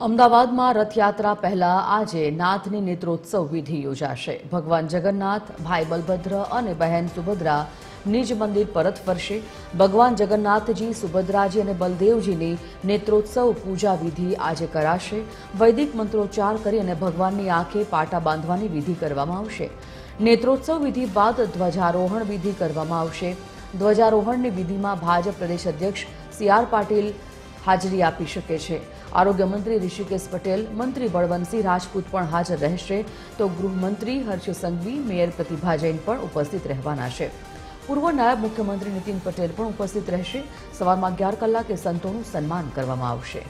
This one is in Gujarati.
અમદાવાદમાં રથયાત્રા પહેલા આજે નાથની નેત્રોત્સવ વિધિ યોજાશે. ભગવાન જગન્નાથ, ભાઈ બલભદ્ર અને બહેન સુભદ્રા નિજ મંદિર પરત ફરશે. ભગવાન જગન્નાથજી, સુભદ્રાજી અને બલદેવજીની નેત્રોત્સવ પૂજા વિધિ આજે કરાશે. વૈદિક મંત્રોચ્ચાર કરી અને ભગવાનની આંખે પાટા બાંધવાની વિધિ કરવામાં આવશે. નેત્રોત્સવ વિધિ બાદ ધ્વજારોહણ વિધિ કરવામાં આવશે. ધ્વજારોહણની વિધિમાં ભાજપ પ્રદેશ અધ્યક્ષ સી આર પાટીલ હાજરી આપી શકે છે. આરોગ્ય મંત્રી ઋષિકેશ પટેલ, મંત્રી બળવંતસિંહ રાજપૂત પણ હાજર રહેશે. તો ગૃહમંત્રી હર્ષ સંઘવી, મેયર પ્રતિભા જૈન પણ ઉપસ્થિત રહેવાના છે. પૂર્વ નાયબ મુખ્યમંત્રી નીતિન પટેલ પણ ઉપસ્થિત રહેશે. સવારમાં અગિયાર કલાકે સંતોનું સન્માન કરવામાં આવશે.